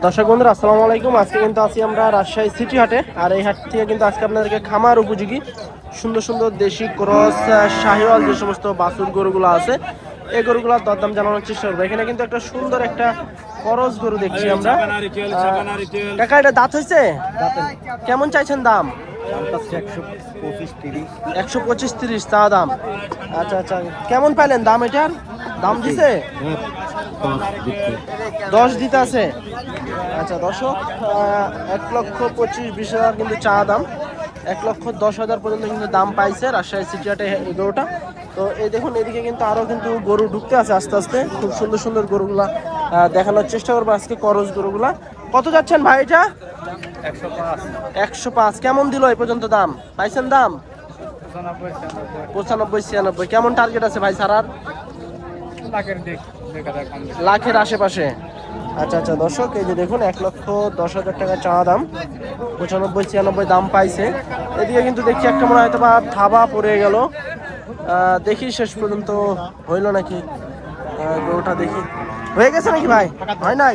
দর্শক বন্ধুরা আসসালামু আলাইকুম। আজকে কিন্তু আছি আমরা রাজশাহী সিটি হাটে। আর এই হাট থেকে কিন্তু আজকে আপনাদেরকে খামার উপযোগী সুন্দর সুন্দর দেশি ক্রস শাহিওয়াল যে সমস্ত বাছুর গরুগুলো আছে এই গরুগুলোর দরদাম জানানোর চেষ্টা করব। এখানে কিন্তু একটা সুন্দর একটা করস গরু দেখছি আমরা। কাকা এটা দাঁত হয়েছে? কেমন চাইছেন দাম? একশো পঁচিশ তিরিশ তা দাম। আচ্ছা আচ্ছা। কেমন পাইলেন দাম এটার? দাম দিছে? দশ দিতে আছে আচ্ছা দর্শক আহ, এক লক্ষ পঁচিশ বিশ হাজার কিন্তু চা দাম। এক লক্ষ দশ হাজার পর্যন্ত কিন্তু দাম পাইছে রাজশাহী সিটি হাটে এই গরুটা। তো এই দেখুন এদিকে কিন্তু আরও কিন্তু গরু ঢুকতে আছে আস্তে আস্তে। খুব সুন্দর সুন্দর গরুগুলা দেখানোর চেষ্টা করব আজকে করজ গরুগুলা। কত যাচ্ছেন ভাই এটা? একশো পাঁচ। কেমন দিল এই পর্যন্ত দাম? পাইছেন দাম? পঁচানব্বই ছিয়ানব্বই। কেমন টার্গেট আছে ভাই সারার? লাখের আশেপাশে। আচ্ছা আচ্ছা দর্শক এই যে দেখুন এক লক্ষ দশ হাজার টাকা চাওয়া দাম পঁচানব্বই ছিয়ানব্বই দাম পাইছে। এদিকে কিন্তু দেখি একটা মনে হয়তো বা থাবা পড়ে গেল। দেখি শেষ পর্যন্ত হইল নাকি? গরুটা দেখি। হয়ে গেছে নাকি ভাই? হয় নাই?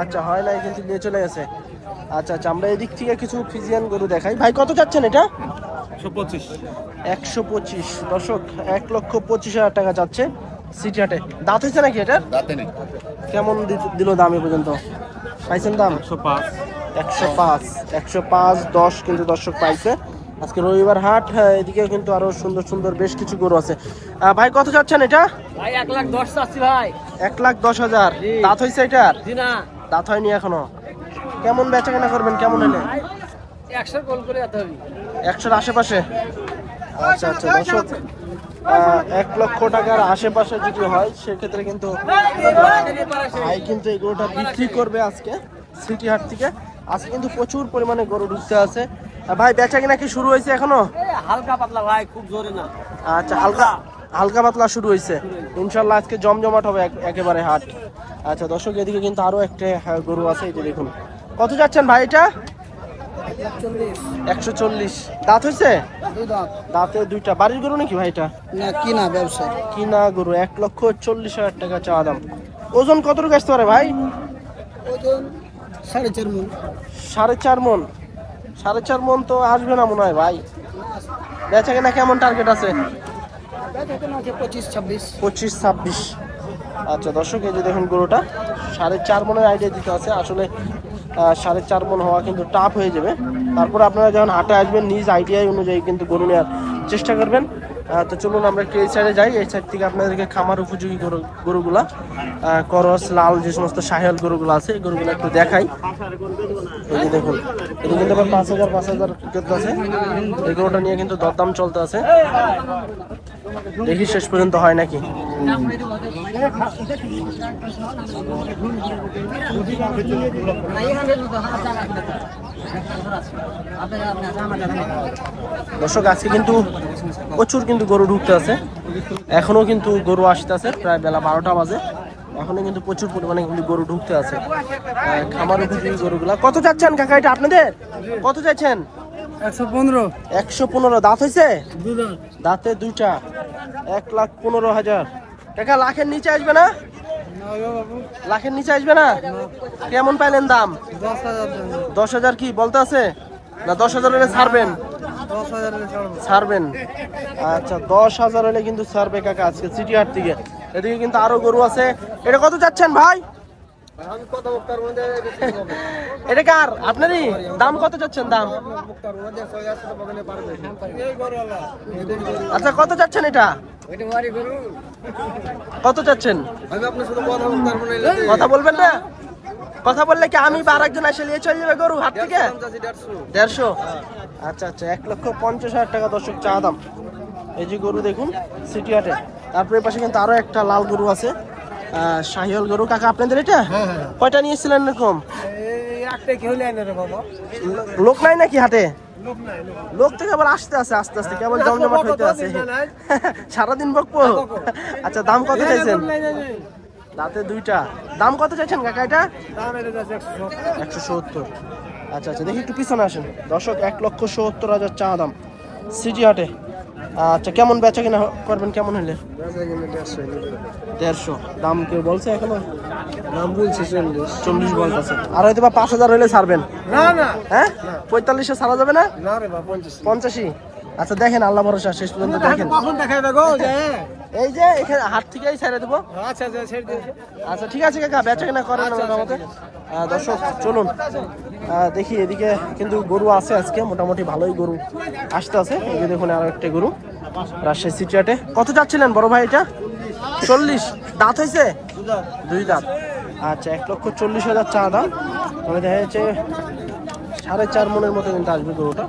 আচ্ছা হয় নাই কিন্তু নিয়ে চলে গেছে। আচ্ছা আচ্ছা আমরা এদিক থেকে কিছু ফিজিয়ান গরু দেখাই। ভাই কত চাচ্ছেন এটা? একশো পঁচিশ। দর্শক এক লক্ষ পঁচিশ হাজার টাকা যাচ্ছে সিটি হাটে। দাঁত হয়েছে নাকি এটার? কেমন দি- দিল দাম এ পর্যন্ত? পাইছেন দাম? একশো পাঁচ। একশো পাঁচ। একশো পাঁচ দশ কিন্তু দর্শক পাইছে। আজকে রবিবার হাট হ্যাঁ, এদিকে কিন্তু আরও সুন্দর সুন্দর বেশ কিছু গরু আছে। ভাই কত যাচ্ছেন এটা? ভাই এক লাখ দশ চাচ্ছি ভাই। এক লাখ দশ হাজার। দাঁত হয়েছে এটার? না। দাঁত হয়নি এখনও। কেমন বেচা কেনা করবেন? কেমন হলে ভাই গোল করে যেতে হবে। একশোর আশেপাশে? আচ্ছা আচ্ছা দর্শক এক লক্ষ টাকার আশেপাশে যদি হয় সেক্ষেত্রে কিন্তু ভাই কিন্তু এই গরুটা বিক্রি করবে আজকে সিটি হাট থেকে। আজকে কিন্তু প্রচুর পরিমাণে গরু ঢুকতে আছে। ভাই বেচা কিনা কি শুরু হয়েছে এখনও? হালকা পাতলা ভাই খুব জোরে না। আচ্ছা হালকা হালকা পাতলা শুরু হয়েছে। ইনশাল্লাহ আজকে জমজমাট হবে একেবারে হাট। আচ্ছা দর্শক এদিকে কিন্তু আরও একটা হ্যাঁ, গরু আছে এই যে দেখুন। কত যাচ্ছেন ভাই এটা? একশো চল্লিশ। দাঁত হয়েছে? দাঁতে। দুইটা। বাড়ির গরু নাকি ভাই এটা? না কি না ব্যবসা। কিনা গরু এক লক্ষ চল্লিশ হাজার টাকা চাওয়া দাম। ওজন কতটুকু আসতে পারে ভাই? ওজন সাড়ে চার মন। সাড়ে চার মন। সাড়ে চার মন তো আসবে না মনে হয় ভাই। বেচা কেনা কেমন টার্গেট আছে? পঁচিশ ছাব্বিশ। আচ্ছা দর্শক এই যে দেখুন গরুটা সাড়ে চার মনের আইডিয়া দিতে আছে। আসলে সাড়ে চার মন হওয়া কিন্তু টাফ হয়ে যাবে। তারপরে আপনারা যখন হাটে আসবেন, নিজ আইডিয়া অনুযায়ী কিন্তু গরু নেওয়ার চেষ্টা করবেন। তো চলুন আমরা একটু এই সাইডে যাই। এই সাইড থেকে আপনাদেরকে খামার উপযোগী গরু, গরুগুলা করস, লাল যে সমস্ত সাহেল গরুগুলো আছে, এই গরুগুলো একটু দেখাই। এই দেখুন, এটা কিন্তু আবার পাঁচ হাজার পাঁচ হাজার আছে। এই গরুটা নিয়ে কিন্তু দরদাম চলতে আছে। দেখি শেষ পর্যন্ত হয় নাকি? দর্শক আজকে কিন্তু প্রচুর কিন্তু গরু ঢুকতে আছে। এখনও কিন্তু গরু আসতে আছে প্রায় বেলা বারোটা বাজে। এখনও কিন্তু প্রচুর পরিমাণে কিন্তু গরু ঢুকতে আছে। খামার উপযোগী গরুগুলা। কত চাচ্ছেন কাকা এটা আপনাদের? কত চাচ্ছেন একশো পনেরো। একশো পনেরো। দাঁত হয়েছে? দাঁতে দুইটা। এক লাখ পনেরো হাজার। টাকা লাখের নিচে আসবে না? লাখের নিচে আসবে না? কেমন পাইলেন দাম? দশ হাজার দশ হাজার কি বলতে আছে? না দশ হাজার হলে ছাড়বেন? দশ হাজার ছাড়বেন। আচ্ছা দশ হাজার হলে কিন্তু ছাড়বে কাকা আজকে সিটি হাট থেকে এদিকে কিন্তু আরও গরু আছে। এটা কত যাচ্ছেন ভাই? এটা কার? আপনারই? দাম কত যাচ্ছেন দাম? আচ্ছা কত যাচ্ছেন এটা? কত সাথে কথা বলবেন না? কথা বললে কি আমি বা আরেকজন এসে নিয়ে চলে যাবে গরু হাট থেকে? দেড়শো আচ্ছা আচ্ছা এক লক্ষ পঞ্চাশ হাজার টাকা দর্শক চা দাম। এই যে গরু দেখুন সিটি হাটে। তারপরে পাশে কিন্তু আরও একটা লাল গরু আছে আহ, শাহিওয়াল গরু। কাকা আপনাদের এটা? কয়টা নিয়েছিলেন এরকম? লোক নাই নাকি হাটে? লোক থেকে আবার আসতে আছে আস্তে আস্তে কেমন জমজমাট হইতে আছে। সারাদিন বকবো আচ্ছা দাম কত চাইছেন? দাঁতে দুইটা। দাম কত চাইছেন কাকা এটা? দাম এটা যাচ্ছে একশো সত্তর। আচ্ছা আচ্ছা দেখি একটু পিছনে আসেন। দর্শক এক লক্ষ সত্তর হাজার চা দাম। সিটি হাটে। আচ্ছা কেমন বেচা কিনা করবেন? কেমন হলে? দেড়শো। দাম কেউ বলছে এখনও? বলছি চল্লিশ। চল্লিশ বলতেছে আর হয়তো বা পাঁচ হাজার হলে ছাড়বেন। না না। হ্যাঁ? পঁয়তাল্লিশে ছাড়া যাবে না? না রে বা পঞ্চাশ। পঞ্চাশি আচ্ছা দেখেন আল্লাহ ভরসা শেষ পর্যন্ত দেখেন। কখন দেখাই দেখো এই যে এখানে হাত থেকেই ছেড়ে দেবো। আচ্ছা আচ্ছা ছেড়ে দিয়েছে। আচ্ছা ঠিক আছে কাকা বেচা কেনা করেন মোটামুটি দর্শক চলুন। দেখি এদিকে কিন্তু গরু আছে আজকে মোটামুটি ভালোই গরু আসতে আছে। এই যে দেখুন আরও একটা গরু। রাজশাহী সিটিয়াটে কত যাচ্ছিলেন বড় ভাই এটা? চল্লিশ। দাঁত হয়েছে? দুই দাঁত? আচ্ছা এক লক্ষ চল্লিশ হাজার চা দাম। তবে দেখা যাচ্ছে সাড়ে চার মনের মতো কিন্তু আসবে গরুটা।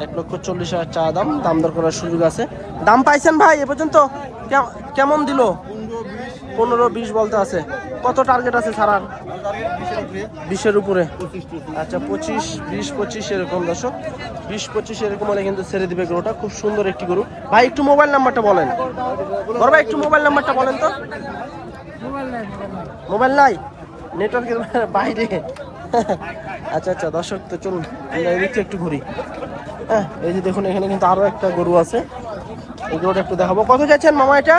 এক লক্ষ চল্লিশ হাজার চা দাম দাম দর করার সুযোগ আছে। দাম পাইছেন ভাই, এ পর্যন্ত কেম- কেমন দিল? পনেরো বিশ বলতে আছে। কত টার্গেট আছে ছাড়ার? বিশের উপরে। আচ্ছা পঁচিশ, বিশ, পঁচিশ এরকম দর্শক। বিশ, পঁচিশ এরকম হলে কিন্তু ছেড়ে দিবে গরুটা। খুব সুন্দর একটি গরু। ভাই, একটু মোবাইল নাম্বারটা বলেন। ভাই, একটু মোবাইল নাম্বারটা বলেন তো। মোবাইল নাই নেটওয়ার্কের বাইরে। আচ্ছা আচ্ছা দর্শক, তো চলুন, আমরা এদিকে একটু ঘুরি। হ্যাঁ এই যে দেখুন, এখানে কিন্তু আরও একটা গরু আছে। এই গরুটা একটু দেখাবো। কত যাচ্ছেন মামা এটা?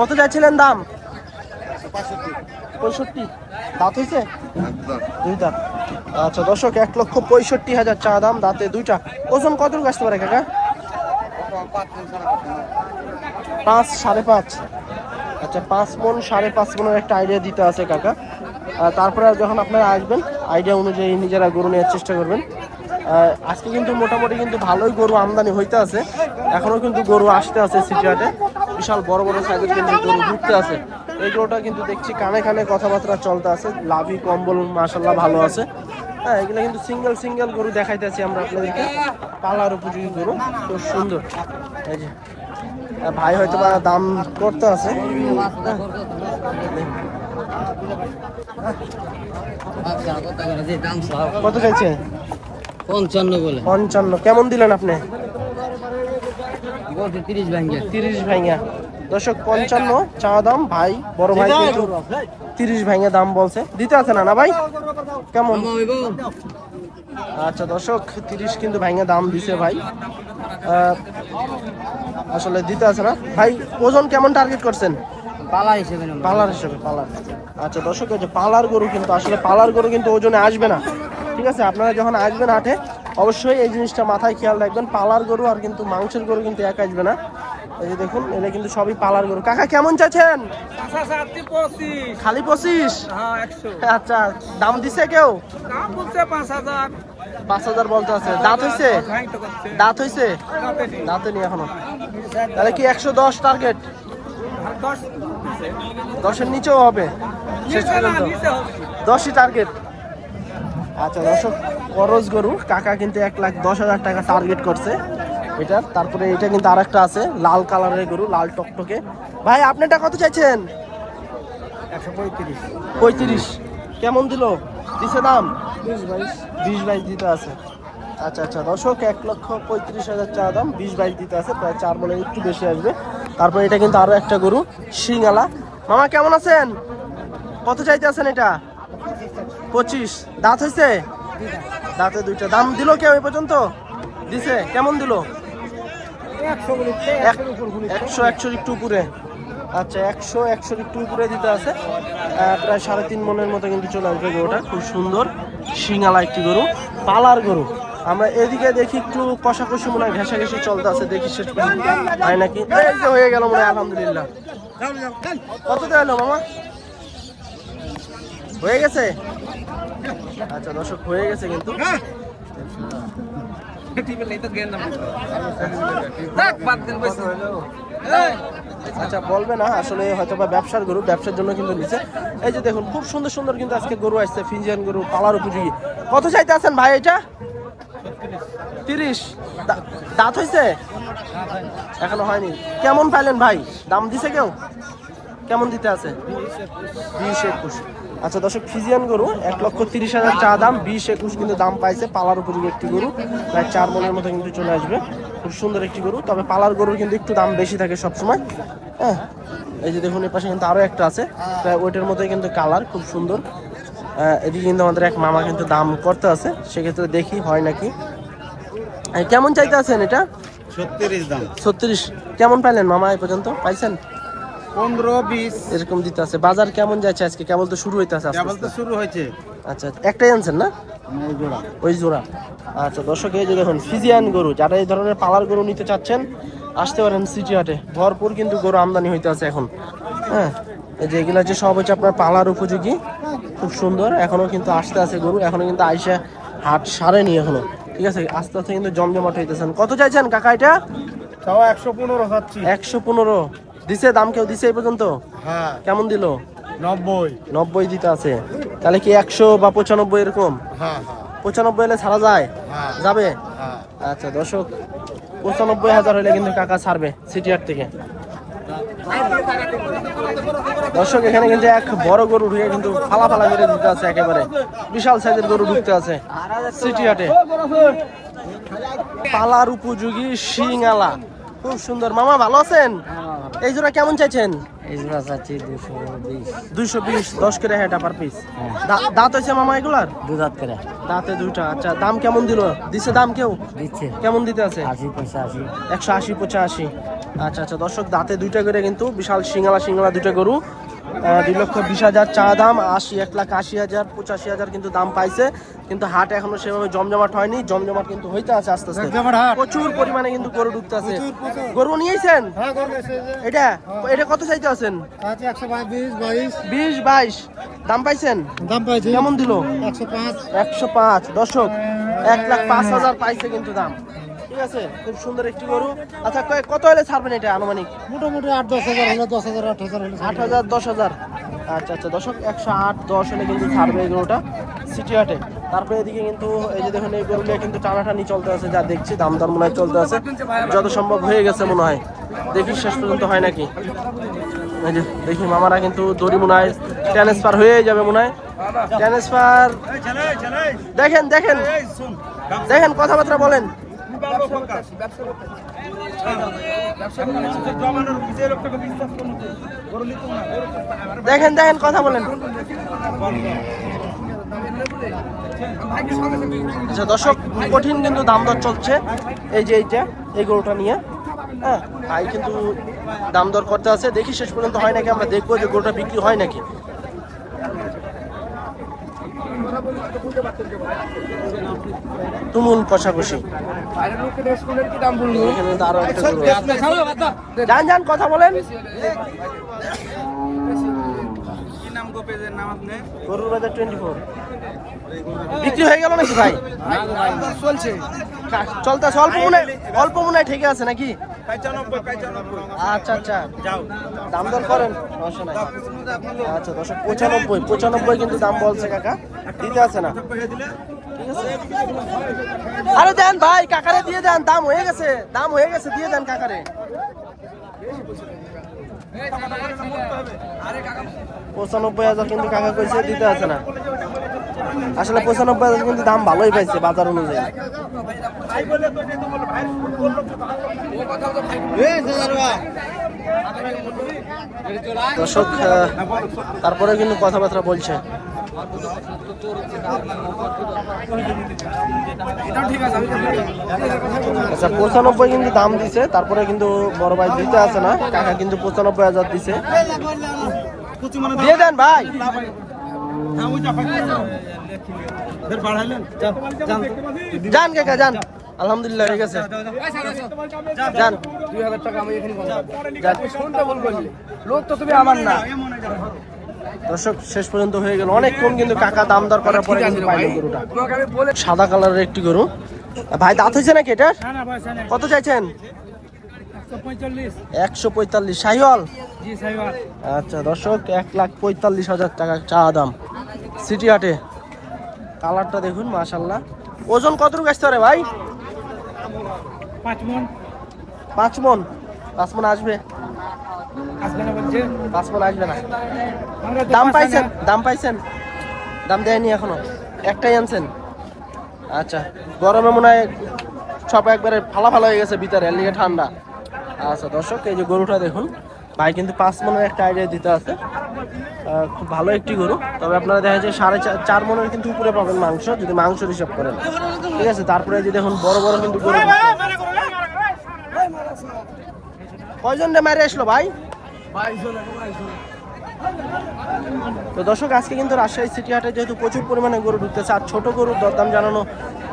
কত যাচ্ছিলেন দাম? পঁয়ষট্টি। দাঁত হয়েছে? দুই দাঁত। আচ্ছা দর্শক, এক লক্ষ পঁয়ষট্টি হাজার চা দাম, দাঁতে দুইটা। ওজন কত আসতে পারে, কাকা? পাঁচ, সাড়ে পাঁচ। আচ্ছা পাঁচ মন, সাড়ে পাঁচ মনের একটা আইডিয়া দিতে আছে কাকা। তারপরে যখন আপনারা আসবেন আইডিয়া অনুযায়ী নিজেরা গরু নেওয়ার চেষ্টা করবেন। আজকে কিন্তু মোটামুটি কিন্তু ভালোই গরু আমদানি হইতে আছে। এখনও কিন্তু গরু আসতে আছে সিটিহাটে। বিশাল বড় বড় সাইজের কিন্তু গরু ঢুকতে আছে। এই গরুটা কিন্তু দেখছি কানে কানে কথাবার্তা চলতে আছে। লাভি, কম্বল মাসাল্লাহ ভালো আছে। হ্যাঁ এগুলো কিন্তু সিঙ্গেল সিঙ্গেল গরু দেখাইতেছি আমরা আপনাদেরকে। পালার উপযোগী গরু। খুব সুন্দর। এই যে ভাই হয়তো বা দাম করতে আছে। কত চাইছে? পঞ্চান্ন বলে। পঞ্চান্ন। কেমন দিলেন আপনি? তিরিশ তিরিশ দর্শক পঞ্চান্ন চা দাম। ভাই বড় ভাই কিন্তু তিরিশ ভাইঙ্গা দাম বলছে। দিতে আছে না না ভাই? কেমন? আচ্ছা দর্শক তিরিশ কিন্তু ভাইঙ্গা দাম দিছে ভাই। আসলে দিতে আছে না। ভাই ওজন কেমন টার্গেট করছেন? পালা হিসেবে পালার হিসেবে পালার। আচ্ছা দর্শক যে পালার গরু কিন্তু আসলে পালার গরু কিন্তু ওজনে আসবে না। ঠিক আছে আপনারা যখন আসবেন হাটে অবশ্যই এই জিনিসটা মাথায় খেয়াল রাখবেন। পালার গরু আর কিন্তু মাংসের গরু কিন্তু এক আসবে না। এই যে দেখুন এটা কিন্তু সবই পালার গরু। কাকা, কেমন চাচ্ছেন খালি পঁচিশ? আচ্ছা দাম দিছে কেউ? পাঁচ হাজার পাঁচ হাজার বলতে আছে। দাঁত হইছে? দাঁত হইছে? দাঁতে নি এখনও। তাহলে কি একশো দশ টার্গেট দশের নিচেও হবে? শেষ পর্যন্ত? দশই টার্গেট আচ্ছা দর্শক, করজ গরু। কাকা কিন্তু এক লাখ দশ হাজার টাকা টার্গেট করছে। এটার তারপরে এটা কিন্তু আরেকটা আছে লাল কালারের গরু লাল টকটকে। ভাই আপনারটা কত চাইছেন? একশো পঁয়ত্রিশ। পঁয়ত্রিশ। কেমন দিল? দিছে দাম? বিশ বাইশ। বিশ বাইশ দিতে আছে। আচ্ছা আচ্ছা দর্শক এক লক্ষ পঁয়ত্রিশ হাজার চা দাম বিশ বাইশ দিতে আছে প্রায় চার বলে একটু বেশি আসবে। তারপর এটা কিন্তু আরও একটা গরু শিঙালা মামা কেমন আছেন? কত চাইতে আছেন এটা? পঁচিশ। দাঁত হয়েছে? দাঁতে দুইটা। দাম দিল কেউ এই পর্যন্ত? দিছে? কেমন দিল? একশো এক- একশো একশোর একটু উপরে। আচ্ছা একশো একশোর একটু উপরে দিতে আছে। প্রায় সাড়ে তিন মনের মতো কিন্তু চলে আসবে গরুটা। খুব সুন্দর শিঙালা একটি গরু পালার গরু। আমরা এদিকে দেখি একটু কষাকষি মনে হয় ঘেঁষাঘেঁষি চলতে আছে দেখি শেষ পর্যন্ত। হয় নাকি? এই যে হয়ে গেল মনে হয় আলহামদুলিল্লাহ। কত দেওয়া মামা? হয়ে গেছে? আচ্ছা দর্শক হয়ে গেছে কিন্তু। আচ্ছা বলবে না আসলে হয়তো বা ব্যবসার গরু ব্যবসার জন্য কিন্তু নিছে। এই যে দেখুন খুব সুন্দর সুন্দর কিন্তু আজকে গরু আসছে ফিজিয়ান গরু পালার উপযোগী। কত চাইতে আছেন ভাই এটা? তিরিশ। দাঁত হয়েছে এখনও হয়নি। কেমন পাইলেন ভাই? দাম দিছে কেউ? কেমন দিতে আছে? বিশ একুশ। আচ্ছা দর্শক ফিজিয়ান গরু এক লক্ষ তিরিশ হাজার চা দাম বিশ একুশ কিন্তু দাম পাইছে পালার উপযোগী একটি গরু। প্রায় চার মনের মতো কিন্তু চলে আসবে। খুব সুন্দর একটি গরু তবে পালার গরুর কিন্তু একটু দাম বেশি থাকে সবসময়। হ্যাঁ এই যে দেখুন এর পাশে কিন্তু আরও একটা আছে। প্রায় ওইটার মধ্যে কিন্তু কালার খুব সুন্দর। এদিকে কিন্তু আমাদের এক মামা কিন্তু দাম করতে আছে সেক্ষেত্রে দেখি হয় নাকি। কেমন চাইতে আছেন এটা? ছত্রিশ দাম। ছত্রিশ। কেমন পাইলেন মামা এই পর্যন্ত? পাইছেন? পনেরো বিশ। এরকম দিতে আছে। বাজার কেমন যাচ্ছে আজকে? কেবল তো শুরু হইতে আছে কেবল তো শুরু হয়েছে। আচ্ছা একটাই আনছেন না? জোড়া। ওই জোড়া। আচ্ছা দর্শক এই যে দেখুন ফিজিয়ান গরু যারা এই ধরনের পালার গরু নিতে চাচ্ছেন আসতে পারেন সিটি হাটে। ভরপুর কিন্তু গরু আমদানি হইতে আছে এখন। হ্যাঁ এই যে এগুলো হচ্ছে সব হচ্ছে আপনার পালার উপযোগী খুব সুন্দর। এখনও কিন্তু আসতে আছে গরু এখনও কিন্তু আইসা হাট সারেনি এখনও। ঠিক আছে আস্তে আস্তে কিন্তু জমজমাট হইতেছেন কত চাইছেন কাকা এটা? তাও একশো পনেরো চাচ্ছি। একশো পনেরো। দিছে দাম কেউ দিছে এই পর্যন্ত? হ্যাঁ। কেমন দিল? নব্বই। নব্বই দিতে আছে। তাহলে কি একশো বা পঁচানব্বই এরকম? হ্যাঁ পঁচানব্বই এলে ছাড়া যায়? হ্যাঁ। যাবে? হ্যাঁ। আচ্ছা দর্শক পঁচানব্বই হাজার হলে কিন্তু কাকা ছাড়বে সিটিআর থেকে। দর্শক এখানে কিন্তু এক বড় গরু ঢুকে কিন্তু ফালা ফালা করে দিতে আছে একেবারে। বিশাল সাইজের গরু ঢুকতে আছে সিটি হাটে পালার উপযোগী শিঙালা। খুব সুন্দর। মামা ভালো আছেন? এই জোড়া কেমন চাইছেন? এই জোড়া চাচ্ছি দুশো বিশ। দুশো বিশ দশ করে হ্যাঁ। পার পিস দাঁত হয়েছে মামা এগুলার? দু দাঁত করে। দাঁতে দুইটা আচ্ছা দাম কেমন দিল? দিচ্ছে দাম কেউ? দিচ্ছে। কেমন দিতে আছে? আশি পঁচাশি। একশো আশি পঁচাশি। আচ্ছা আচ্ছা দর্শক দাঁতে দুইটা করে কিন্তু বিশাল সিঙ্গালা সিঙ্গালা দুইটা গরু। দুই লক্ষ বিশ হাজার চা দাম আশি এক লাখ আশি হাজার পঁচাশি হাজার কিন্তু দাম পাইছে। কিন্তু হাট এখনও সেভাবে জমজমাট হয়নি জমজমাট কিন্তু হইতে আছে আস্তে আস্তে। প্রচুর পরিমাণে কিন্তু গরু ঢুকতে আছে গরু নিয়েছেন? হ্যাঁ এটা? এটা কত চাইতে আছেন? বিশ বাইশ। দাম পাইছেন? দাম পাইছি। কেমন দিল? একশো পাঁচ। একশো পাঁচ। দশক এক লাখ পাঁচ হাজার পাইছে কিন্তু দাম। ঠিক আছে? খুব সুন্দর একটি গরু। আচ্ছা কত হলে ছাড়বেন এটা আনুমানিক? মোটামুটি আট দশ হাজার হলে দশ হাজার আট হাজার হলে আট হাজার দশ হাজার। আচ্ছা আচ্ছা দর্শক একশো আট দশ হলে কিন্তু ছাড়বে এই গরুটা সিটি হাটে। তারপরে এদিকে কিন্তু এই যে দেখুন এই গরুটা কিন্তু টানাটানি চলতে আছে যা দেখছি দাম দর মনে হয় চলতে আছে। যত সম্ভব হয়ে গেছে মনে হয়। দেখি শেষ পর্যন্ত হয় নাকি? এই যে দেখি মামারা কিন্তু দড়ি মনে হয় ট্রান্সফার হয়ে যাবে মনে হয়। ট্রান্সফার দেখেন দেখেন। দেখেন কথাবার্তা বলেন। দেখেন দেখেন কথা বলেন। আচ্ছা দর্শক কঠিন কিন্তু দাম দর চলছে। এই যে এইটা এই গরুটা নিয়ে। হ্যাঁ ভাই কিন্তু দাম দর করতে আছে। দেখি শেষ পর্যন্ত হয় নাকি? আমরা দেখব যে গরুটা বিক্রি হয় নাকি। তুমুল কষাকষি। যান যান, কথা বলেন। গরুর টোয়েন্টি ফোর বিক্রি হয়ে গেল নাকি ভাই? চলছে চলতেছে অল্প মনে অল্প মনে হয় ঠিকই আছে নাকি? আচ্ছা আচ্ছা। দাম দর করেন, সমস্যা আচ্ছা দশক পঁচানব্বই পঁচানব্বই কিন্তু দাম বলছে কাকা। দিতে আছে না? আরে দেন ভাই, কাকারে দিয়ে দেন, দাম হয়ে গেছে, দাম হয়ে গেছে, দিয়ে দেন কাকারে। পঁচানব্বই হাজার কিন্তু কাকা কইছে, দিতে আছে না। আসলে পঁচানব্বই হাজার কিন্তু দাম ভালোই পাইছে বাজার অনুযায়ী। দর্শক তারপরে কিন্তু কথাবার্তা বলছে। আচ্ছা পঁচানব্বই কিন্তু দাম দিছে, তারপরে কিন্তু বড় ভাই দিতে আছে না, কাকা কিন্তু পঁচানব্বই হাজার দিছে। দিয়ে দেন ভাই। যান, কাকা, যান। আলহামদুলিল্লাহ হয়ে গেছে যান। যান। লোক তো তুমি আমার না। দর্শক, শেষ পর্যন্ত হয়ে গেল। অনেক কম কিন্তু কাকা দাম দর করার পরে কিন্তু পাইলো গরুটা। আমি সাদা কালারের একটি গরু। ভাই, দাঁত হয়েছে নাকি এটা কত চাইছেন? একশো পঁয়তাল্লিশ। সাইহল আচ্ছা দর্শক, এক লাখ পঁয়তাল্লিশ হাজার টাকা চা দাম। সিটি হাটে। কালারটা দেখুন মাশাল্লাহ ওজন কতটুকু আসতে পারে ভাই? পাঁচ মন। পাঁচ মন? পাঁচ মন আসবে। আসবে না বলছে। পাঁচ মন আসবে না। দাম পাইছেন? দাম পাইছেন? দাম দেয়নি এখনও। একটাই আনছেন? আচ্ছা। গরমে মনে হয় সব একবারে ফালা ফালা হয়ে গেছে ভিতরে এর লিগে ঠান্ডা। আচ্ছা দর্শক এই যে গরুটা দেখুন। ভাই কিন্তু পাঁচ মনের একটা আইডিয়া দিতে আছে। খুব ভালো একটি গরু। তবে আপনারা দেখা যায় সাড়ে চার মনের কিন্তু উপরে পাবেন মাংস, যদি মাংস হিসাব করেন। ঠিক আছে, তারপরে যদি এখন বড় বড় কিন্তু গরু কয়জন রে মারে আসলো ভাই? তো দর্শক, আজকে কিন্তু রাজশাহী সিটি হাটে যেহেতু প্রচুর পরিমাণে গরু ঢুকতেছে, আর ছোট গরুর দরদাম জানানো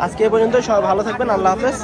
আজকে এ পর্যন্ত সবাই ভালো থাকবেন, আল্লাহ হাফেজ।